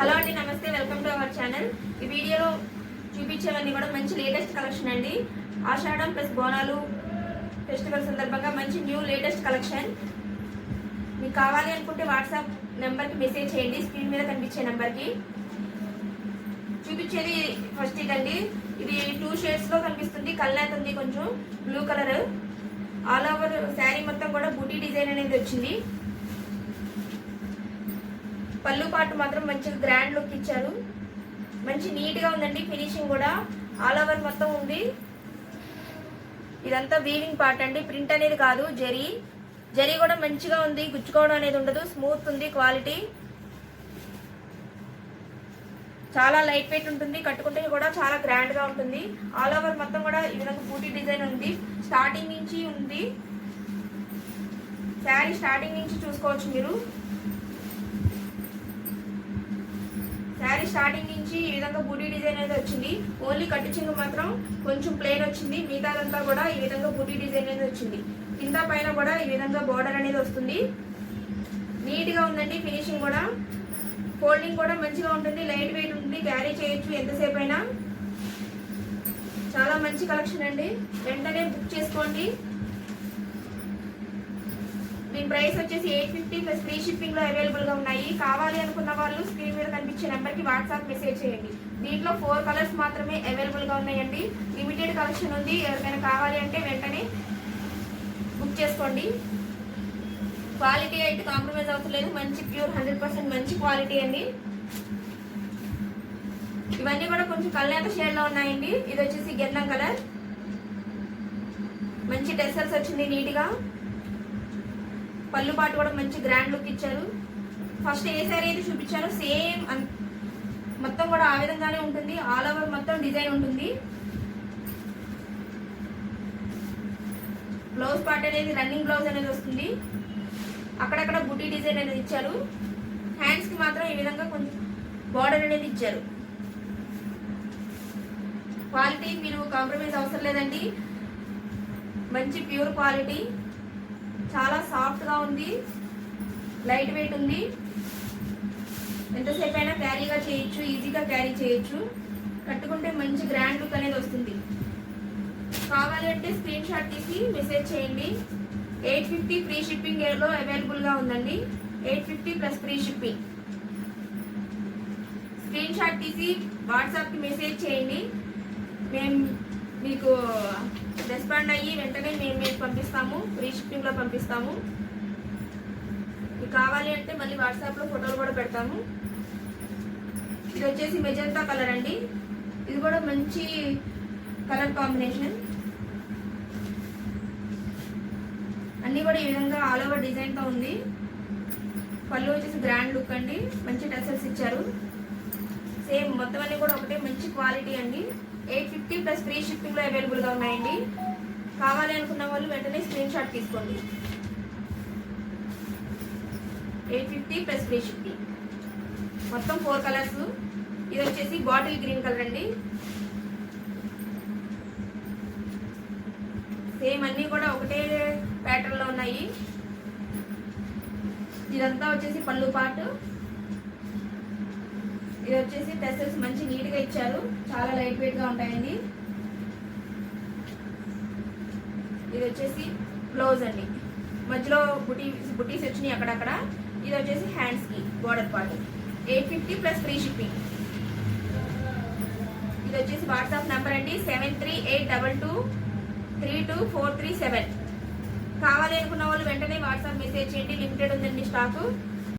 Hello అండి నమస్తే welcome to our channel. ఈ వీడియోలో చూపించేవన్నీ కూడా మంచి లేటెస్ట్ కలెక్షన్ అండి. ఆషాఢం ప్లస్ బోనాలు ఫెస్టివల్ సందర్భంగా మంచి న్యూ లేటెస్ట్ కలెక్షన్. మీకు కావాలి అనుకుంటే వాట్సాప్ నెంబర్కి మెసేజ్ చేయండి స్క్రీన్ మీద కనిపించే నెంబర్కి. చూపించేది ఫస్ట్ ఇదండి. ఇది టూ షేడ్స్లో కనిపిస్తుంది. కల్లాత్ ఉంది కొంచెం blue colour. All over sari మొత్తం కూడా బూటీ డిజైన్ అనేది వచ్చింది. పళ్ళు పాటు మాత్రం మంచిగా గ్రాండ్ లుక్ ఇచ్చారు. మంచి నీట్గా ఉందండి ఫినిషింగ్ కూడా. ఆల్ ఓవర్ మొత్తం ఉంది. ఇదంతా వీవింగ్ పార్ట్ అండి. ప్రింట్ అనేది కాదు జరీ. జరీ కూడా మంచిగా ఉంది గుచ్చుకోవడం అనేది ఉండదు. స్మూత్ ఉంది క్వాలిటీ చాలా లైట్ వెయిట్ ఉంటుంది. కట్టుకుంటే కూడా చాలా గ్రాండ్గా ఉంటుంది. ఆల్ ఓవర్ మొత్తం కూడా ఈ విధంగా బూటీ డిజైన్ ఉంది. స్టార్టింగ్ నుంచి ఉంది. శారీ స్టార్టింగ్ నుంచి చూసుకోవచ్చు మీరు. శారీ స్టార్టింగ్ నుంచి ఈ విధంగా బూటీ డిజైన్ అనేది వచ్చింది. ఓన్లీ కట్టు చింగు మాత్రం కొంచెం ప్లేన్ వచ్చింది. మిగతాదంతా కూడా ఈ విధంగా బూటీ డిజైన్ అనేది వచ్చింది. కింద పైన కూడా ఈ విధంగా బోర్డర్ అనేది వస్తుంది. నీట్గా ఉందండి ఫినిషింగ్ కూడా. ఫోల్డింగ్ కూడా మంచిగా ఉంటుంది. లైట్ వెయిట్ ఉంటుంది. క్యారీ చేయొచ్చు ఎంతసేపు అయినా చాలా మంచి కలెక్షన్ అండి. వెంటనే బుక్ చేసుకోండి. దీని ప్రైస్ వచ్చేసి ఎయిట్ ఫిఫ్టీ ప్లస్ ఫ్రీ షిప్పింగ్లో అవైలబుల్గా ఉన్నాయి. కావాలి అనుకున్న వాళ్ళు స్క్రీన్ మీద కనిపించే నెంబర్కి వాట్సాప్ మెసేజ్ చేయండి. దీంట్లో ఫోర్ కలర్స్ మాత్రమే అవైలబుల్గా ఉన్నాయండి. లిమిటెడ్ కలెక్షన్ ఉంది. ఎవరికైనా కావాలి అంటే వెంటనే బుక్ చేసుకోండి. క్వాలిటీ అయితే కాంప్రమైజ్ అవుతలేదు. మంచి ప్యూర్ హండ్రెడ్ పర్సెంట్ మంచి క్వాలిటీ అండి. ఇవన్నీ కూడా కొంచెం కళ్యాణ షేడ్లో ఉన్నాయండి. ఇది వచ్చేసి గెండం కలర్ మంచి టెసల్స్ వచ్చింది నీట్గా పళ్ళు పాటు కూడా మంచి గ్రాండ్ లుక్ ఇచ్చారు. ఫస్ట్ ఏ సారీ అయితే చూపించారో సేమ్ మొత్తం కూడా ఆ విధంగానే ఉంటుంది. ఆల్ ఓవర్ మొత్తం డిజైన్ ఉంటుంది. బ్లౌజ్ పార్ట్ అనేది రన్నింగ్ బ్లౌజ్ అనేది వస్తుంది. అక్కడక్కడ బుటీ డిజైన్ అనేది ఇచ్చారు. హ్యాండ్స్కి మాత్రం ఈ విధంగా కొంచెం బార్డర్ అనేది ఇచ్చారు. క్వాలిటీ మీరు కాంప్రమైజ్ అవసరం లేదండి. మంచి ప్యూర్ క్వాలిటీ చాలా సాఫ్ట్గా ఉంది. లైట్ వెయిట్ ఉంది. ఎంతసేపు అయినా క్యారీగా చేయొచ్చు ఈజీగా క్యారీ చేయొచ్చు. కట్టుకుంటే మంచి గ్రాండ్ లుక్ అనేది వస్తుంది. కావాలి అంటే స్క్రీన్ షాట్ తీసి మెసేజ్ చేయండి. ఎయిట్ ఫిఫ్టీ ఫ్రీ షిప్పింగ్లో అవైలబుల్గా ఉందండి. Eight fifty plus free shipping screen shot తీసి వాట్సాప్కి మెసేజ్ చేయండి. మేము మీకు రెస్పాండ్ అయ్యి వెంటనే మేము పంపిస్తాము ఫ్రీ షిప్పింగ్లో పంపిస్తాము. మీకు కావాలి అంటే మళ్ళీ వాట్సాప్లో ఫోటోలు కూడా పెడతాము. ఇది వచ్చేసి మెజంతా కలర్ అండి. ఇది కూడా మంచి కలర్ కాంబినేషన్. అన్నీ కూడా ఈ విధంగా ఆల్ ఓవర్ డిజైన్తో ఉంది. పళ్ళు వచ్చేసి గ్రాండ్ లుక్ అండి. మంచి డ్రెస్సెస్ ఇచ్చారు. సేమ్ మొత్తం అన్నీ కూడా ఒకటే మంచి క్వాలిటీ అండి. ఎయిట్ ఫిఫ్టీ ప్లస్ ఫ్రీ షిప్పింగ్లో అవైలబుల్గా ఉన్నాయండి. కావాలి అనుకున్న వాళ్ళు వెంటనే స్క్రీన్ షాట్ తీసుకోండి. Eight fifty plus three fifty మొత్తం ఫోర్ కలర్స్ ఇది వచ్చేసి బాటిల్ గ్రీన్ కలర్ అండి. సేమ్ అన్ని కూడా ఒకటే ప్యాటర్న్లో ఉన్నాయి. ఇదంతా వచ్చేసి పళ్ళు పాటు ఇది వచ్చేసి టెసల్స్ మంచి నీట్గా ఇచ్చారు. చాలా లైట్ వెయిట్గా ఉంటాయండి. ఇది వచ్చేసి బ్లౌజ్ అండి. మధ్యలో బుటీ బుటీస్ వచ్చినాయి అక్కడక్కడ. ఇది వచ్చేసి హ్యాండ్స్కి border part eight fifty plus free shipping ఇది వచ్చేసి వాట్సాప్ నెంబర్ అండి. Seven three eight double two three two four three seven కావాలి అనుకున్న వాళ్ళు వెంటనే వాట్సాప్ మెసేజ్ చేయండి. లిమిటెడ్ ఉందండి స్టాకు